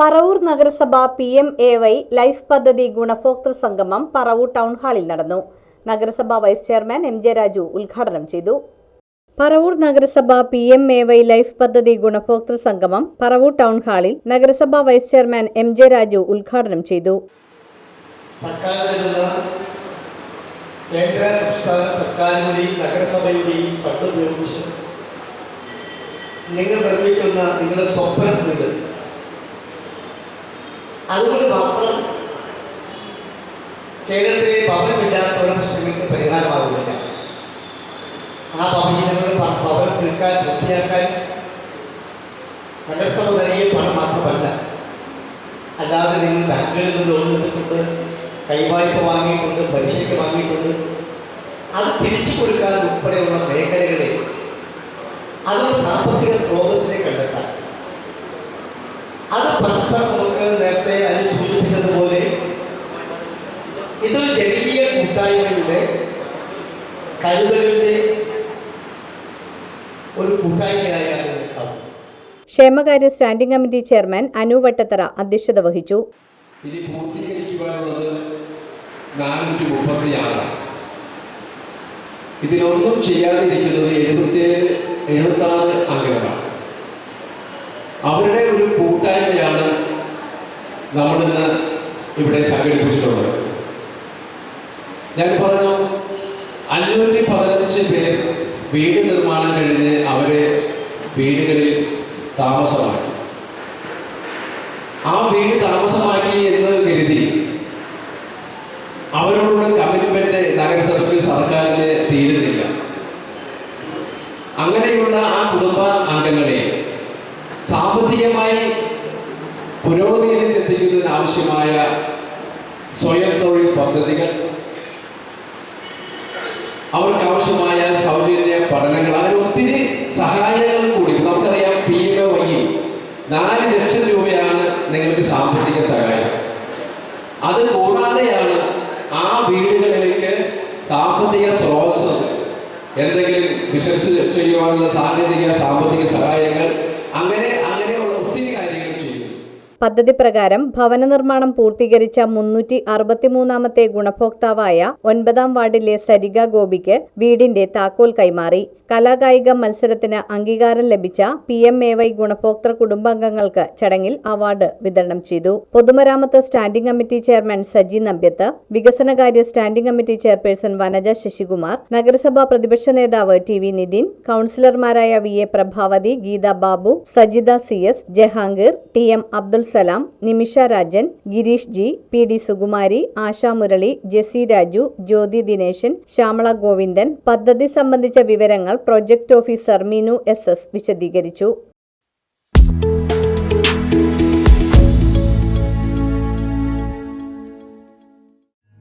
പറവൂർ നഗരസഭ P M A Y life പദ്ധതി ഗുണഭോക്തൃ സംഗമം പറവൂർ ടൗൺ ഹാളിൽ നടന്നു. നഗരസഭ vice chairman M J Raju ഉദ്ഘാടനം ചെയ്തു. പറവൂർ നഗരസഭ P M A Y life പദ്ധതി ഗുണഭോക്തൃ സംഗമം പറവൂർ ടൗൺ ഹാളിൽ നഗരസഭ vice chairman M J Raju ഉദ്ഘാടനം ചെയ്തു. കേന്ദ്ര നിങ്ങൾ നിർമ്മിക്കുന്ന നിങ്ങളുടെ സ്വപ്ന വീട് അതുകൊണ്ട് മാത്രം കേരളത്തിലെ ഭവനമില്ലാത്തവരുടെ പ്രശ്നങ്ങൾക്ക് പരിഹാരമാകുന്നില്ല. ആ ഭവനങ്ങൾ ഭവനം തീർക്കാൻ വൃത്തിയാക്കാൻ നഗരസഭ നൽകിയ പണം മാത്രമല്ല. അല്ലാതെ നിങ്ങൾ ബാങ്കുകളിൽ നിന്ന് ലോൺ എടുത്തിട്ടുണ്ട് കൈവായ്പ വാങ്ങിയിട്ടുണ്ട് പലിശയ്ക്ക് വാങ്ങിയിട്ടുണ്ട്. അത് തിരിച്ചു കൊടുക്കാൻ ഉൾപ്പെടെയുള്ള മേഖലകളെ അതൊരു സാമ്പത്തിക സ്രോതസ്സിനെ കണ്ടെത്താൻ. അത് പരസ്പരം നമുക്ക് നേരത്തെ അതിൽ സൂചിപ്പിച്ചതുപോലെ ഇതൊരു ജനകീയ കൂട്ടായ്മയുടെ കരുതലിന്റെ ഒരു കൂട്ടായ്മയായാണ് ക്ഷേമകാര്യ standing committee chairman Anu Vattathara അധ്യക്ഷത വഹിച്ചു. ഇനി പൂർത്തീകരിക്കുവാനുള്ളത് നാനൂറ്റി മുപ്പത്തിയാറ് ഇതിലൊന്നും ചെയ്യാതിരിക്കുന്നത് എഴുപത്തിയേഴ് എഴുപത്താറ് അംഗങ്ങളാണ് അവരുടെ നമ്മളിന്ന് ഇവിടെ സംഘടിപ്പിച്ചിട്ടുള്ളത് ഞാൻ പറഞ്ഞു അഞ്ഞൂറ്റി പതിനഞ്ച് പേർ വീട് നിർമ്മാണം കഴിഞ്ഞ് അവരെ വീടുകളിൽ താമസമാക്കി. ആ വീട് താമസമാക്കി എന്ന് കരുതി അവരോടുള്ള കമ്മിറ്റ്മെന്റ് നഗരസഭയ്ക്ക് സർക്കാരിന് തീരുന്നില്ല. അങ്ങനെയുള്ള ആ കുടുംബ അംഗങ്ങളെ സാമ്പത്തികമായി പുരോഗതിയിലേക്ക് എത്തിക്കുന്നതിന് ആവശ്യമായ സ്വയം തൊഴിൽ പദ്ധതികൾ അവർക്ക് ആവശ്യമായ സൗജന്യ പഠനങ്ങൾ അതിന് ഒത്തിരി സഹായങ്ങൾ കൂടി. നമുക്കറിയാം പി എം വഴി നാല് ലക്ഷം രൂപയാണ് നിങ്ങൾക്ക് സാമ്പത്തിക സഹായം. അത് കൂടാതെയാണ് ആ വീടുകളിലേക്ക് സാമ്പത്തിക സ്രോതസ് എന്തെങ്കിലും ബിസിനസ് ചെയ്യുവാനുള്ള സാങ്കേതിക സാമ്പത്തിക സഹായങ്ങൾ അങ്ങനെ ചെയ്യുന്നു പദ്ധതി പ്രകാരം ഭവന നിർമ്മാണം പൂർത്തീകരിച്ച മുന്നൂറ്റി അറുപത്തിമൂന്നാമത്തെ ഗുണഭോക്താവായ ഒൻപതാം വാർഡിലെ സരിഗ ഗോപിക്ക് വീടിന്റെ താക്കോൽ കൈമാറി. കലാകായിക മത്സരത്തിന് അംഗീകാരം ലഭിച്ച പി എം എ വൈ ഗുണഭോക്തൃ കുടുംബാംഗങ്ങൾക്ക് ചടങ്ങിൽ അവാർഡ് വിതരണം ചെയ്തു. പൊതുമരാമത്ത് standing committee chairman Saji Nambiath വികസനകാര്യ standing committee chairperson Vanaja Sasikumar നഗരസഭാ പ്രതിപക്ഷ നേതാവ് T V Nithin കൌൺസിലർമാരായ V A Prabhavathi Geetha Babu Sajitha C S Jahangir T M Abdul Salam Nimisha Rajan Gireesh G P D Sukumari Asha Murali Jessy Raju Jyothi Dineshan Shyamala Govindan. പദ്ധതി സംബന്ധിച്ച വിവരങ്ങൾ project officer Minu S S വിശദീകരിച്ചു.